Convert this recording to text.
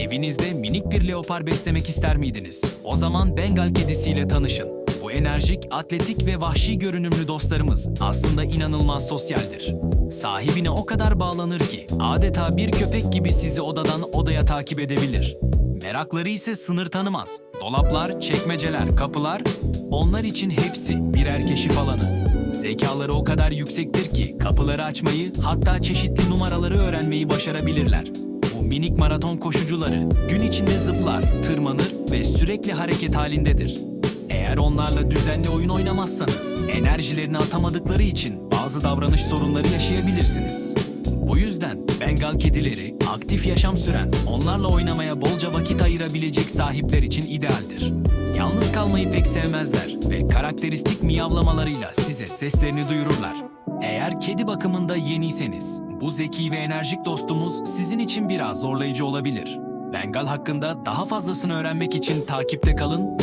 Evinizde minik bir leopar beslemek ister miydiniz? O zaman Bengal kedisiyle tanışın. Bu enerjik, atletik ve vahşi görünümlü dostlarımız aslında inanılmaz sosyaldir. Sahibine o kadar bağlanır ki adeta bir köpek gibi sizi odadan odaya takip edebilir. Merakları ise sınır tanımaz. Dolaplar, çekmeceler, kapılar onlar için hepsi birer keşif alanı. Zekaları o kadar yüksektir ki kapıları açmayı hatta çeşitli numaraları öğrenmeyi başarabilirler. Minik maraton koşucuları gün içinde zıplar, tırmanır ve sürekli hareket halindedir. Eğer onlarla düzenli oyun oynamazsanız enerjilerini atamadıkları için bazı davranış sorunları yaşayabilirsiniz. Bu yüzden Bengal kedileri aktif yaşam süren, onlarla oynamaya bolca vakit ayırabilecek sahipler için idealdir. Yalnız kalmayı pek sevmezler ve karakteristik miyavlamalarıyla size seslerini duyururlar. Eğer kedi bakımında yeniyseniz, bu zeki ve enerjik dostumuz sizin için biraz zorlayıcı olabilir. Bengal hakkında daha fazlasını öğrenmek için takipte kalın